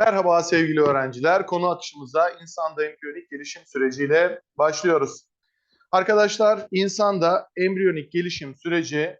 Merhaba sevgili öğrenciler. Konu akışımıza insanda embriyonik gelişim süreciyle başlıyoruz. Arkadaşlar insanda embriyonik gelişim süreci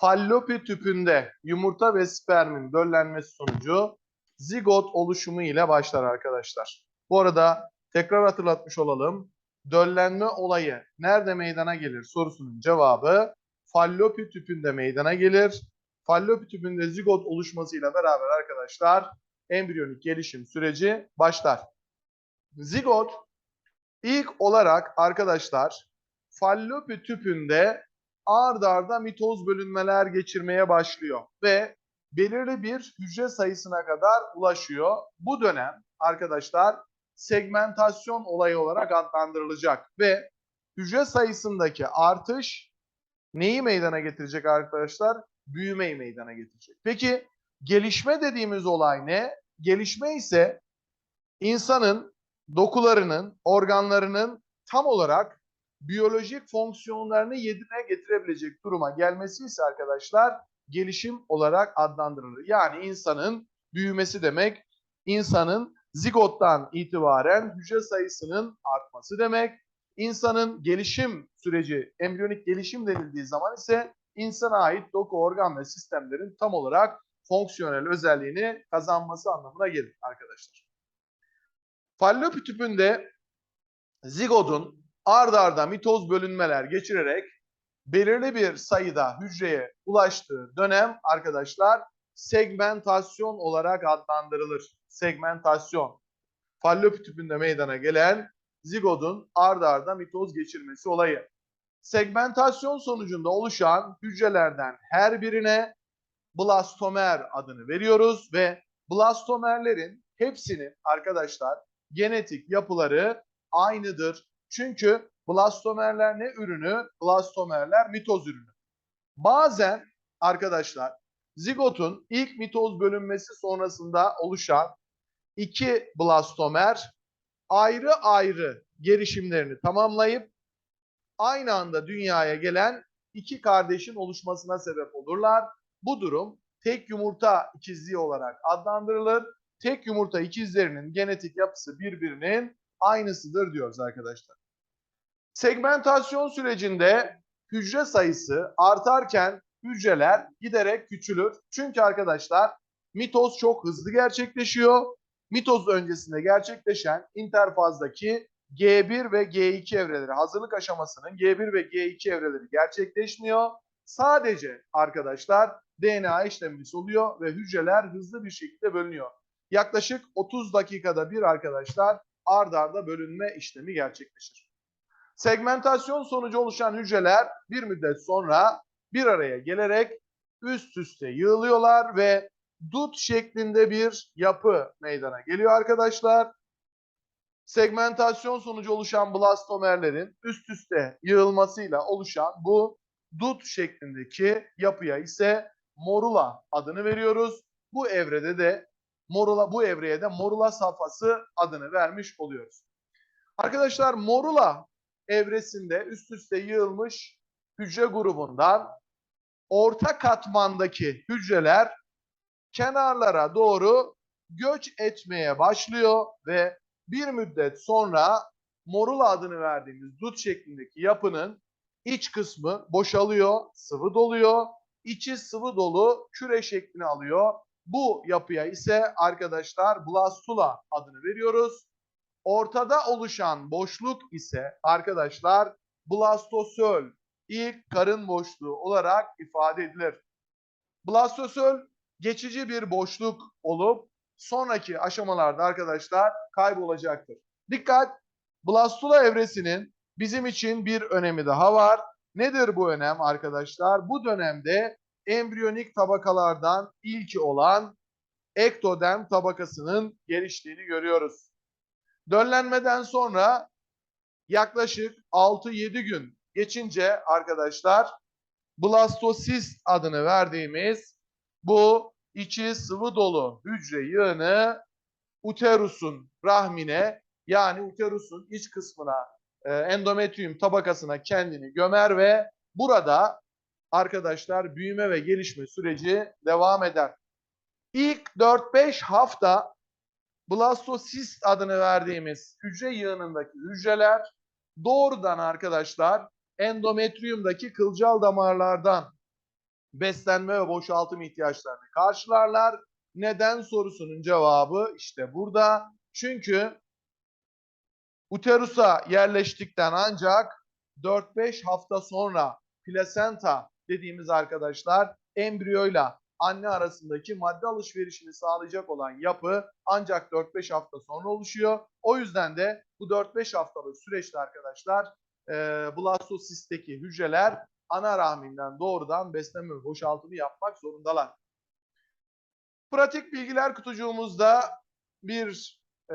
fallopi tüpünde yumurta ve spermin döllenmesi sonucu zigot oluşumu ile başlar arkadaşlar. Bu arada tekrar hatırlatmış olalım. Döllenme olayı nerede meydana gelir sorusunun cevabı fallopi tüpünde meydana gelir. Fallopi tüpünde zigot oluşmasıyla beraber arkadaşlar embriyonik gelişim süreci başlar. Zigot ilk olarak arkadaşlar fallopi tüpünde ard arda mitoz bölünmeler geçirmeye başlıyor ve belirli bir hücre sayısına kadar ulaşıyor. Bu dönem arkadaşlar segmentasyon olayı olarak adlandırılacak ve hücre sayısındaki artış neyi meydana getirecek arkadaşlar? Büyümeyi meydana getirecek. Peki gelişme dediğimiz olay ne? Gelişme ise insanın dokularının, organlarının tam olarak biyolojik fonksiyonlarını yerine getirebilecek duruma gelmesi ise arkadaşlar gelişim olarak adlandırılır. Yani insanın büyümesi demek, insanın zigottan itibaren hücre sayısının artması demek. İnsanın gelişim süreci, embriyonik gelişim denildiği zaman ise insana ait doku, organ ve sistemlerin tam olarak fonksiyonel özelliğini kazanması anlamına gelir arkadaşlar. Fallopi tüpünde zigodun ard arda mitoz bölünmeler geçirerek belirli bir sayıda hücreye ulaştığı dönem arkadaşlar segmentasyon olarak adlandırılır. Segmentasyon. Fallopi tüpünde meydana gelen zigodun ard arda mitoz geçirmesi olayı. Segmentasyon sonucunda oluşan hücrelerden her birine blastomer adını veriyoruz ve blastomerlerin hepsinin arkadaşlar genetik yapıları aynıdır. Çünkü blastomerler ne ürünü? Blastomerler mitoz ürünü. Bazen arkadaşlar zigotun ilk mitoz bölünmesi sonrasında oluşan iki blastomer ayrı ayrı gelişimlerini tamamlayıp aynı anda dünyaya gelen iki kardeşin oluşmasına sebep olurlar. Bu durum tek yumurta ikizliği olarak adlandırılır. Tek yumurta ikizlerinin genetik yapısı birbirinin aynısıdır diyoruz arkadaşlar. Segmentasyon sürecinde hücre sayısı artarken hücreler giderek küçülür. Çünkü arkadaşlar mitoz çok hızlı gerçekleşiyor. Mitoz öncesinde gerçekleşen interfazdaki G1 ve G2 evreleri hazırlık aşamasının G1 ve G2 evreleri gerçekleşmiyor. Sadece arkadaşlar DNA işlemimiz oluyor ve hücreler hızlı bir şekilde bölünüyor. Yaklaşık 30 dakikada bir arkadaşlar ard arda bölünme işlemi gerçekleşir. Segmentasyon sonucu oluşan hücreler bir müddet sonra bir araya gelerek üst üste yığılıyorlar ve dut şeklinde bir yapı meydana geliyor arkadaşlar. Segmentasyon sonucu oluşan blastomerlerin üst üste yığılmasıyla oluşan bu dut şeklindeki yapıya ise morula adını veriyoruz. Bu evrede de morula bu evreye de morula safhası adını vermiş oluyoruz. Arkadaşlar morula evresinde üst üste yığılmış hücre grubundan orta katmandaki hücreler kenarlara doğru göç etmeye başlıyor ve bir müddet sonra morula adını verdiğimiz dut şeklindeki yapının iç kısmı boşalıyor, sıvı doluyor. İçi sıvı dolu küre şeklini alıyor. Bu yapıya ise arkadaşlar blastula adını veriyoruz. Ortada oluşan boşluk ise arkadaşlar blastosöl ilk karın boşluğu olarak ifade edilir. Blastosöl geçici bir boşluk olup sonraki aşamalarda arkadaşlar kaybolacaktır. Dikkat! Blastula evresinin bizim için bir önemi daha var. Nedir bu önem arkadaşlar? Bu dönemde embriyonik tabakalardan ilki olan ektoderm tabakasının geliştiğini görüyoruz. Döllenmeden sonra yaklaşık 6-7 gün geçince arkadaşlar blastosist adını verdiğimiz bu içi sıvı dolu hücre yığını uterusun rahmine yani uterusun iç kısmına e, endometrium tabakasına kendini gömer ve burada arkadaşlar büyüme ve gelişme süreci devam eder. İlk 4-5 hafta blastosist adını verdiğimiz hücre yığınındaki hücreler doğrudan arkadaşlar endometriyumdaki kılcal damarlardan beslenme ve boşaltım ihtiyaçlarını karşılarlar. Neden sorusunun cevabı işte burada. Çünkü uterusa yerleştikten ancak 4-5 hafta sonra plasenta dediğimiz arkadaşlar embriyoyla anne arasındaki madde alışverişini sağlayacak olan yapı ancak 4-5 hafta sonra oluşuyor. O yüzden de bu 4-5 haftalık süreçte arkadaşlar e, blastosistteki hücreler ana rahminden doğrudan beslenme ve boşaltımı yapmak zorundalar. Pratik bilgiler kutucuğumuzda bir e,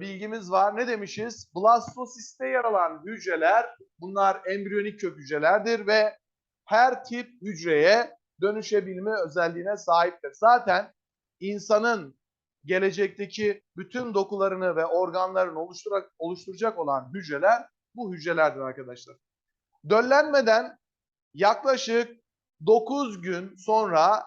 bilgimiz var. Ne demişiz? Blastosiste yer alan hücreler bunlar embriyonik kök hücrelerdir ve her tip hücreye dönüşebilme özelliğine sahiptir. Zaten insanın gelecekteki bütün dokularını ve organlarını oluşturak, oluşturacak olan hücreler bu hücrelerdir arkadaşlar. Döllenmeden yaklaşık 9 gün sonra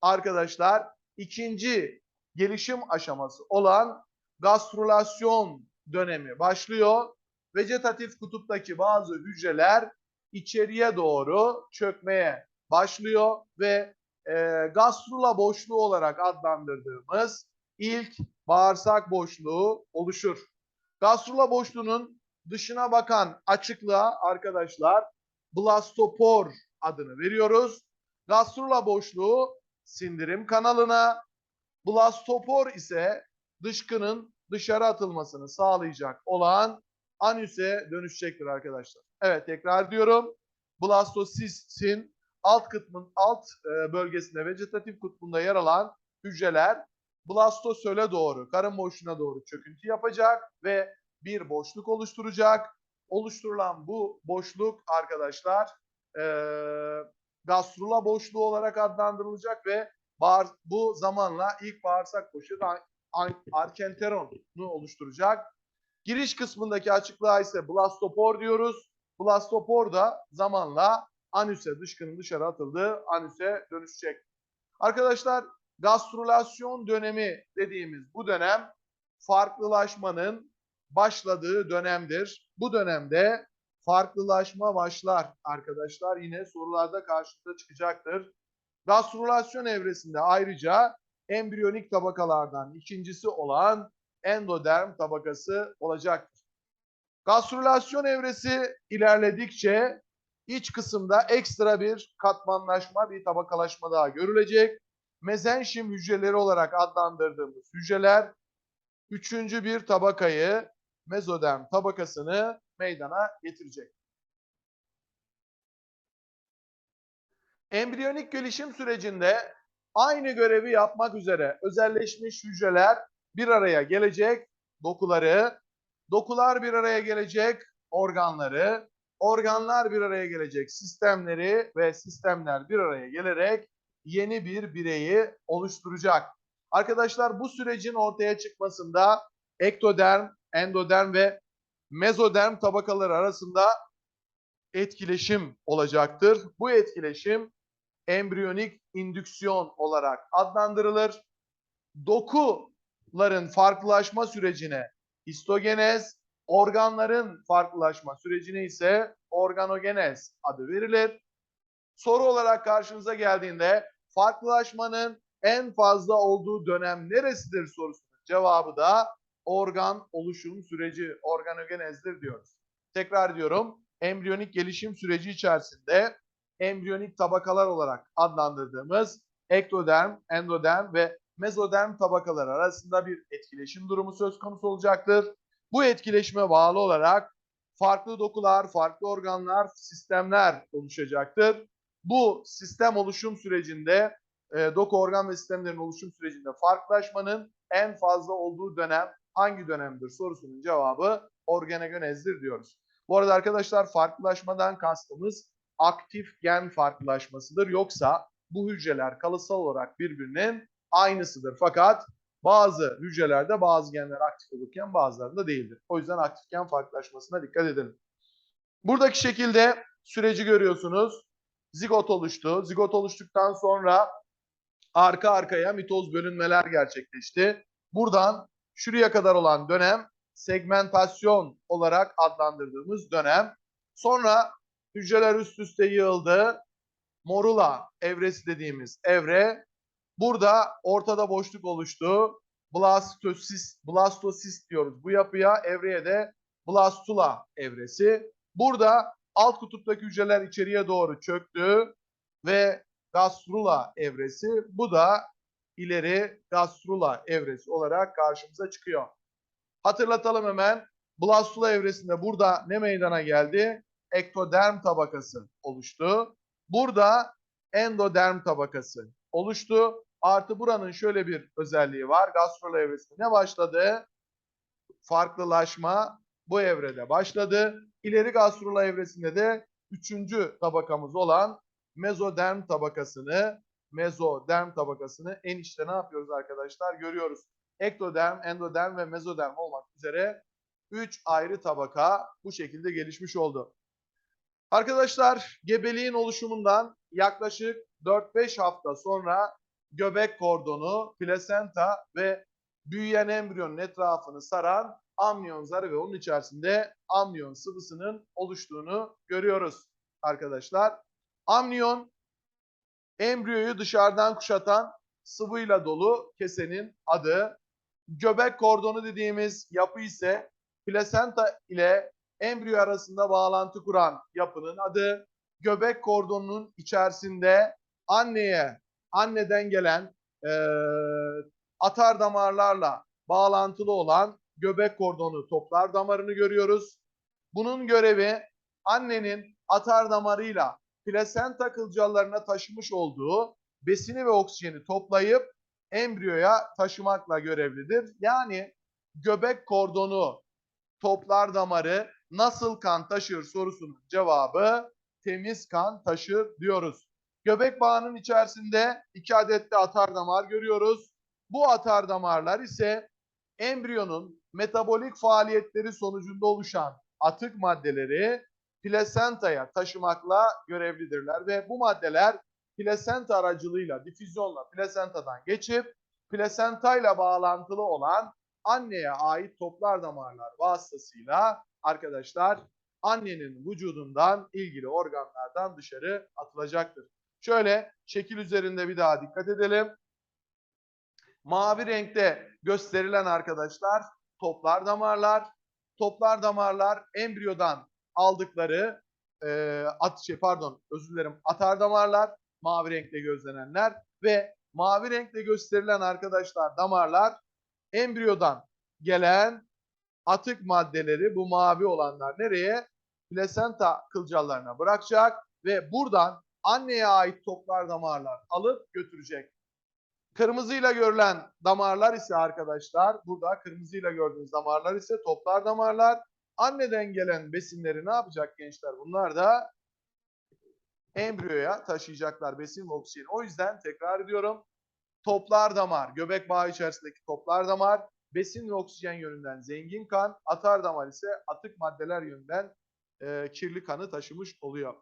arkadaşlar ikinci gelişim aşaması olan gastrülasyon dönemi başlıyor. Vegetatif kutuptaki bazı hücreler içeriye doğru çökmeye başlıyor ve e, gastrula boşluğu olarak adlandırdığımız ilk bağırsak boşluğu oluşur. Gastrula boşluğunun dışına bakan açıklığa arkadaşlar blastopor adını veriyoruz. Gastrula boşluğu sindirim kanalına, blastopor ise dışkının dışarı atılmasını sağlayacak olan anüse dönüşecektir arkadaşlar. Evet tekrar diyorum. Blastosistin alt kısmın alt e, bölgesinde vegetatif kutbunda yer alan hücreler blastosöle doğru, karın boşluğuna doğru çöküntü yapacak ve bir boşluk oluşturacak. Oluşturulan bu boşluk arkadaşlar e, gastrula boşluğu olarak adlandırılacak ve bağır, bu zamanla ilk bağırsak boşluğu arkenteronu oluşturacak. Giriş kısmındaki açıklığa ise blastopor diyoruz. Blastopor da zamanla anüse, dışkının dışarı atıldığı anüse dönüşecek. Arkadaşlar gastrülasyon dönemi dediğimiz bu dönem farklılaşmanın başladığı dönemdir. Bu dönemde farklılaşma başlar arkadaşlar. Yine sorularda karşımıza çıkacaktır. Gastrülasyon evresinde ayrıca embriyonik tabakalardan ikincisi olan endoderm tabakası olacaktır. Gastrülasyon evresi ilerledikçe iç kısımda ekstra bir katmanlaşma, bir tabakalaşma daha görülecek. Mezenşim hücreleri olarak adlandırdığımız hücreler üçüncü bir tabakayı, mezoderm tabakasını meydana getirecek. Embriyonik gelişim sürecinde aynı görevi yapmak üzere özelleşmiş hücreler bir araya gelecek, dokuları, dokular bir araya gelecek, organları, organlar bir araya gelecek, sistemleri ve sistemler bir araya gelerek yeni bir bireyi oluşturacak. Arkadaşlar bu sürecin ortaya çıkmasında ektoderm, endoderm ve mezoderm tabakaları arasında etkileşim olacaktır. Bu etkileşim embriyonik indüksiyon olarak adlandırılır. Dokuların farklılaşma sürecine histogenez, organların farklılaşma sürecine ise organogenez adı verilir. Soru olarak karşınıza geldiğinde farklılaşmanın en fazla olduğu dönem neresidir sorusunun cevabı da organ oluşum süreci organogenezdir diyoruz. Tekrar diyorum embriyonik gelişim süreci içerisinde embriyonik tabakalar olarak adlandırdığımız ektoderm, endoderm ve mezoderm tabakaları arasında bir etkileşim durumu söz konusu olacaktır. Bu etkileşime bağlı olarak farklı dokular, farklı organlar, sistemler oluşacaktır. Bu sistem oluşum sürecinde, e, doku organ ve sistemlerin oluşum sürecinde farklılaşmanın en fazla olduğu dönem hangi dönemdir sorusunun cevabı organogenezdir diyoruz. Bu arada arkadaşlar farklılaşmadan kastımız aktif gen farklılaşmasıdır. Yoksa bu hücreler kalıtsal olarak birbirinin aynısıdır. Fakat bazı hücrelerde bazı genler aktif olurken bazılarında değildir. O yüzden aktif gen farklılaşmasına dikkat edin. Buradaki şekilde süreci görüyorsunuz. Zigot oluştu. Zigot oluştuktan sonra arka arkaya mitoz bölünmeler gerçekleşti. Buradan şuraya kadar olan dönem segmentasyon olarak adlandırdığımız dönem. Sonra hücreler üst üste yığıldı. Morula evresi dediğimiz evre. Burada ortada boşluk oluştu. Blastosist, blastosist diyoruz bu yapıya. Evreye de blastula evresi. Burada alt kutuptaki hücreler içeriye doğru çöktü ve gastrula evresi. Bu da ileri gastrula evresi olarak karşımıza çıkıyor. Hatırlatalım hemen. Blastula evresinde burada ne meydana geldi? Ektoderm tabakası oluştu. Burada endoderm tabakası oluştu. Artı buranın şöyle bir özelliği var. Gastrula evresinde ne başladı? Farklılaşma bu evrede başladı. İleri gastrula evresinde de üçüncü tabakamız olan mezoderm tabakasını mezoderm tabakasını en içte ne yapıyoruz arkadaşlar? Görüyoruz. Ektoderm, endoderm ve mezoderm olmak üzere 3 ayrı tabaka bu şekilde gelişmiş oldu. Arkadaşlar gebeliğin oluşumundan yaklaşık 4-5 hafta sonra göbek kordonu, plasenta ve büyüyen embriyonun etrafını saran amniyon zarı ve onun içerisinde amniyon sıvısının oluştuğunu görüyoruz arkadaşlar. Amniyon embriyoyu dışarıdan kuşatan sıvıyla dolu kesenin adı. Göbek kordonu dediğimiz yapı ise plasenta ile embriyo arasında bağlantı kuran yapının adı. Göbek kordonunun içerisinde anneye, anneden gelen e, atar damarlarla bağlantılı olan göbek kordonu toplar damarını görüyoruz. Bunun görevi annenin atar damarıyla plasenta kılcallarına taşımış olduğu besini ve oksijeni toplayıp embriyoya taşımakla görevlidir. Yani göbek kordonu toplar damarı nasıl kan taşır sorusunun cevabı temiz kan taşır diyoruz. Göbek bağının içerisinde iki adet de atar damar görüyoruz. Bu atar damarlar ise embriyonun metabolik faaliyetleri sonucunda oluşan atık maddeleri plasentaya taşımakla görevlidirler ve bu maddeler plasenta aracılığıyla difüzyonla plasentadan geçip plasentayla bağlantılı olan anneye ait toplar damarlar vasıtasıyla arkadaşlar annenin vücudundan ilgili organlardan dışarı atılacaktır. Şöyle şekil üzerinde bir daha dikkat edelim. Mavi renkte gösterilen arkadaşlar toplar damarlar. Toplar damarlar embriyodan aldıkları e, at şey pardon özür dilerim atar damarlar mavi renkte gözlenenler ve mavi renkte gösterilen arkadaşlar damarlar embriyodan gelen atık maddeleri bu mavi olanlar nereye? Plasenta kılcallarına bırakacak ve buradan anneye ait toplar damarlar alıp götürecek. Kırmızıyla görülen damarlar ise arkadaşlar burada kırmızıyla gördüğünüz damarlar ise toplar damarlar. Anneden gelen besinleri ne yapacak gençler? Bunlar da embriyoya taşıyacaklar besin ve oksijeni. O yüzden tekrar ediyorum. Toplar damar, göbek bağı içerisindeki toplar damar, besin ve oksijen yönünden zengin kan, atar damar ise atık maddeler yönünden e, kirli kanı taşımış oluyor.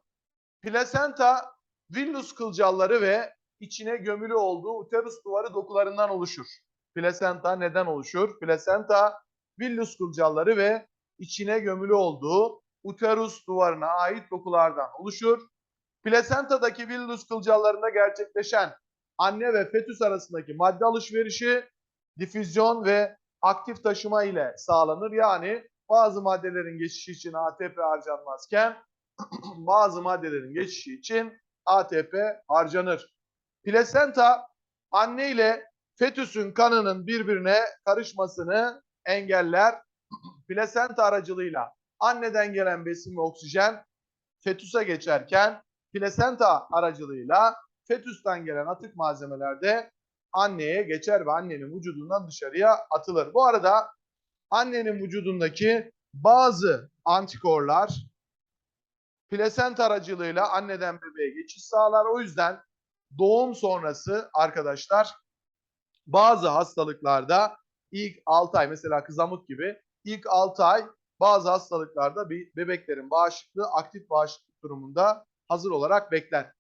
Plasenta, villus kılcalları ve içine gömülü olduğu uterus duvarı dokularından oluşur. Plasenta neden oluşur? Plasenta, villus kılcalları ve içine gömülü olduğu uterus duvarına ait dokulardan oluşur. Plasentadaki villus kılcallarında gerçekleşen anne ve fetüs arasındaki madde alışverişi difüzyon ve aktif taşıma ile sağlanır. Yani bazı maddelerin geçişi için ATP harcanmazken bazı maddelerin geçişi için ATP harcanır. Plasenta anne ile fetüsün kanının birbirine karışmasını engeller. Plasenta aracılığıyla anneden gelen besin ve oksijen fetüse geçerken plasenta aracılığıyla fetüsten gelen atık malzemeler de anneye geçer ve annenin vücudundan dışarıya atılır. Bu arada annenin vücudundaki bazı antikorlar plasenta aracılığıyla anneden bebeğe geçiş sağlar. O yüzden doğum sonrası arkadaşlar bazı hastalıklarda ilk 6 ay mesela kızamık gibi ilk 6 ay bazı hastalıklarda bir bebeklerin bağışıklığı aktif bağışıklık durumunda hazır olarak bekler.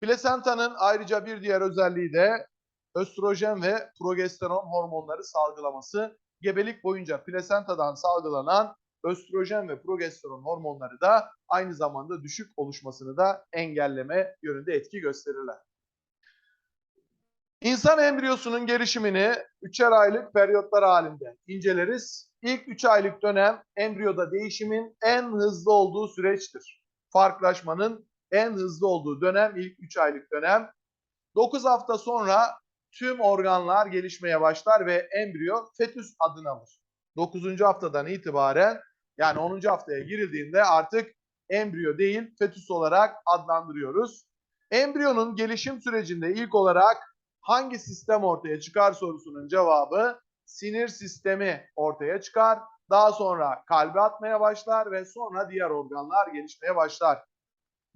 Plasentanın ayrıca bir diğer özelliği de östrojen ve progesteron hormonları salgılaması. gebelik boyunca plasentadan salgılanan östrojen ve progesteron hormonları da aynı zamanda düşük oluşmasını da engelleme yönünde etki gösterirler. İnsan embriyosunun gelişimini üçer aylık periyotlar halinde inceleriz. İlk 3 aylık dönem embriyoda değişimin en hızlı olduğu süreçtir. Farklılaşmanın en hızlı olduğu dönem ilk 3 aylık dönem. 9 hafta sonra tüm organlar gelişmeye başlar ve embriyo fetüs adını alır. 9. haftadan itibaren yani 10. haftaya girildiğinde artık embriyo değil fetüs olarak adlandırıyoruz. Embriyonun gelişim sürecinde ilk olarak hangi sistem ortaya çıkar sorusunun cevabı sinir sistemi ortaya çıkar. Daha sonra kalbi atmaya başlar ve sonra diğer organlar gelişmeye başlar.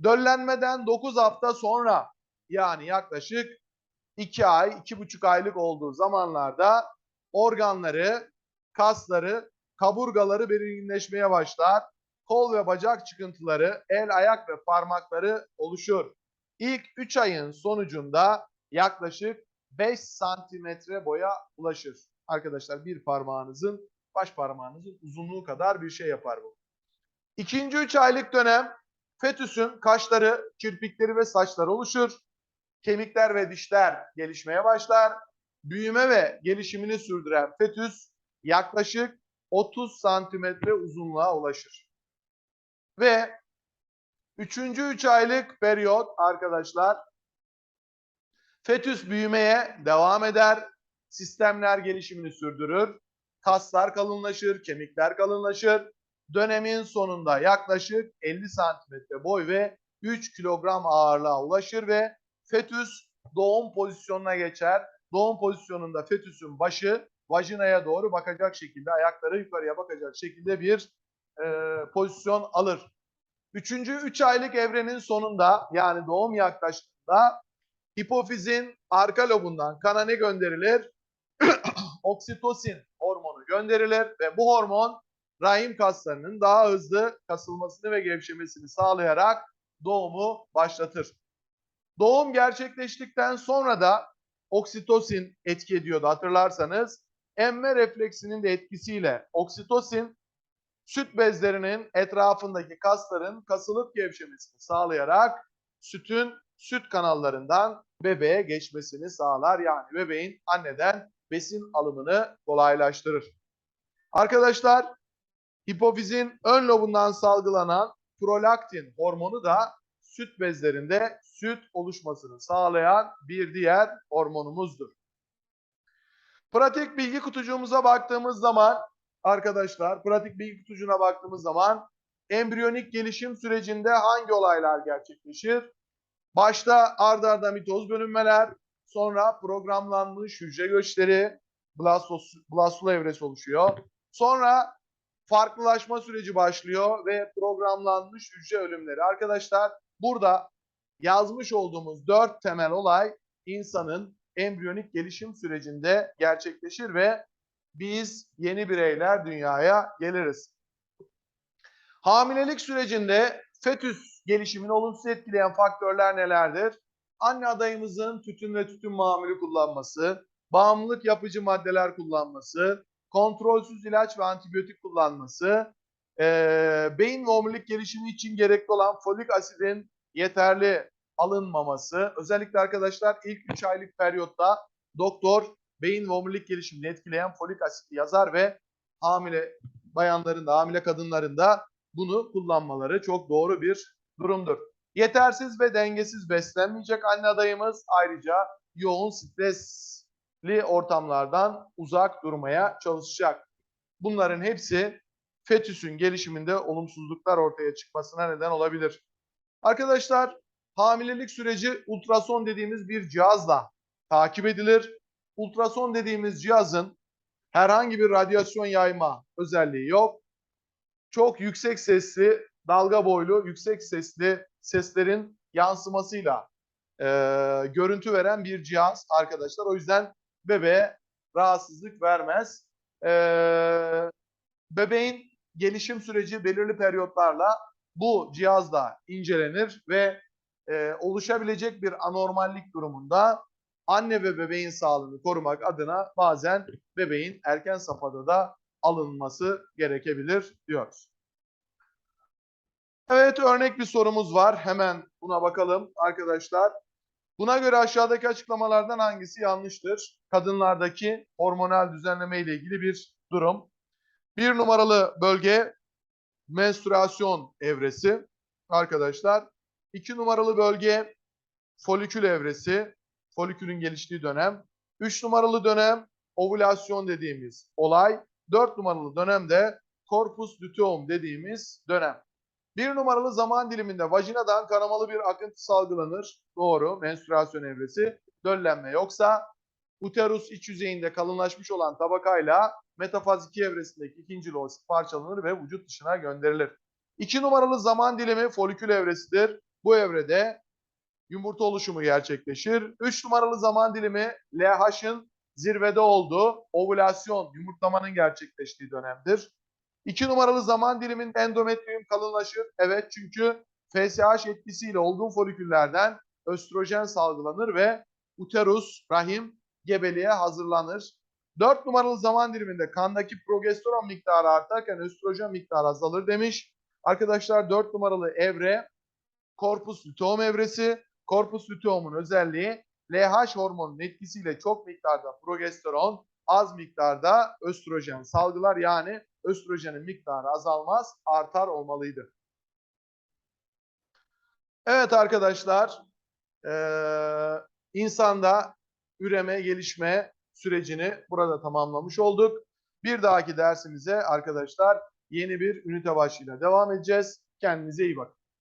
Döllenmeden 9 hafta sonra yani yaklaşık 2 ay, 2,5 aylık olduğu zamanlarda organları, kasları, kaburgaları belirginleşmeye başlar. Kol ve bacak çıkıntıları, el, ayak ve parmakları oluşur. İlk 3 ayın sonucunda yaklaşık 5 santimetre boya ulaşır. Arkadaşlar bir parmağınızın, baş parmağınızın uzunluğu kadar bir şey yapar bu. İkinci 3 aylık dönem fetüsün kaşları, kirpikleri ve saçları oluşur. Kemikler ve dişler gelişmeye başlar. Büyüme ve gelişimini sürdüren fetüs yaklaşık 30 santimetre uzunluğa ulaşır. Ve üçüncü 3 aylık periyot arkadaşlar Fetüs büyümeye devam eder. Sistemler gelişimini sürdürür. Kaslar kalınlaşır, kemikler kalınlaşır. Dönemin sonunda yaklaşık 50 santimetre boy ve 3 kilogram ağırlığa ulaşır ve fetüs doğum pozisyonuna geçer. Doğum pozisyonunda fetüsün başı vajinaya doğru bakacak şekilde, ayakları yukarıya bakacak şekilde bir e, pozisyon alır. Üçüncü 3 üç aylık evrenin sonunda yani doğum yaklaştığında hipofizin arka lobundan kana ne gönderilir? Oksitosin hormonu gönderilir ve bu hormon rahim kaslarının daha hızlı kasılmasını ve gevşemesini sağlayarak doğumu başlatır. Doğum gerçekleştikten sonra da oksitosin etki ediyordu hatırlarsanız. Emme refleksinin de etkisiyle oksitosin süt bezlerinin etrafındaki kasların kasılıp gevşemesini sağlayarak sütün süt kanallarından bebeğe geçmesini sağlar. Yani bebeğin anneden besin alımını kolaylaştırır. Arkadaşlar hipofizin ön lobundan salgılanan prolaktin hormonu da süt bezlerinde süt oluşmasını sağlayan bir diğer hormonumuzdur. Pratik bilgi kutucuğumuza baktığımız zaman arkadaşlar pratik bilgi kutucuğuna baktığımız zaman embriyonik gelişim sürecinde hangi olaylar gerçekleşir? Başta ardarda arda mitoz bölünmeler, sonra programlanmış hücre göçleri, blastula evresi oluşuyor. Sonra farklılaşma süreci başlıyor ve programlanmış hücre ölümleri. Arkadaşlar burada yazmış olduğumuz dört temel olay insanın embriyonik gelişim sürecinde gerçekleşir ve biz yeni bireyler dünyaya geliriz. Hamilelik sürecinde fetüs gelişimini olumsuz etkileyen faktörler nelerdir? Anne adayımızın tütün ve tütün mamülü kullanması, bağımlılık yapıcı maddeler kullanması, kontrolsüz ilaç ve antibiyotik kullanması, e, beyin omurilik gelişimi için gerekli olan folik asidin yeterli alınmaması, özellikle arkadaşlar ilk 3 aylık periyotta doktor beyin ve omurilik gelişimini etkileyen folik asit yazar ve hamile bayanların da hamile kadınların da bunu kullanmaları çok doğru bir durumdur. Yetersiz ve dengesiz beslenmeyecek anne adayımız ayrıca yoğun stresli ortamlardan uzak durmaya çalışacak. Bunların hepsi fetüsün gelişiminde olumsuzluklar ortaya çıkmasına neden olabilir. Arkadaşlar hamilelik süreci ultrason dediğimiz bir cihazla takip edilir. Ultrason dediğimiz cihazın herhangi bir radyasyon yayma özelliği yok. Çok yüksek sesli dalga boylu yüksek sesli seslerin yansımasıyla e, görüntü veren bir cihaz arkadaşlar. O yüzden bebeğe rahatsızlık vermez. E, bebeğin gelişim süreci belirli periyotlarla bu cihazla incelenir ve e, oluşabilecek bir anormallik durumunda anne ve bebeğin sağlığını korumak adına bazen bebeğin erken safhada da alınması gerekebilir diyoruz. Evet örnek bir sorumuz var. Hemen buna bakalım arkadaşlar. Buna göre aşağıdaki açıklamalardan hangisi yanlıştır? Kadınlardaki hormonal düzenleme ile ilgili bir durum. Bir numaralı bölge menstrüasyon evresi arkadaşlar. İki numaralı bölge folikül evresi, folikülün geliştiği dönem. Üç numaralı dönem ovülasyon dediğimiz olay. Dört numaralı dönemde korpus luteum dediğimiz dönem. Bir numaralı zaman diliminde vajinadan kanamalı bir akıntı salgılanır. Doğru. Menstrüasyon evresi. Döllenme yoksa uterus iç yüzeyinde kalınlaşmış olan tabakayla metafaz 2 evresindeki ikinci loğusit parçalanır ve vücut dışına gönderilir. İki numaralı zaman dilimi folikül evresidir. Bu evrede yumurta oluşumu gerçekleşir. Üç numaralı zaman dilimi LH'ın zirvede olduğu ovülasyon, yumurtlamanın gerçekleştiği dönemdir. İki numaralı zaman diliminde endometrium kalınlaşır. Evet çünkü FSH etkisiyle olgun foliküllerden östrojen salgılanır ve uterus, rahim gebeliğe hazırlanır. Dört numaralı zaman diliminde kandaki progesteron miktarı artarken östrojen miktarı azalır demiş. Arkadaşlar dört numaralı evre korpus luteum evresi. Korpus luteum'un özelliği LH hormonunun etkisiyle çok miktarda progesteron, az miktarda östrojen salgılar. Yani östrojenin miktarı azalmaz, artar olmalıydı. Evet arkadaşlar, eee, insanda üreme, gelişme sürecini burada tamamlamış olduk. Bir dahaki dersimize arkadaşlar yeni bir ünite başlığıyla devam edeceğiz. Kendinize iyi bakın.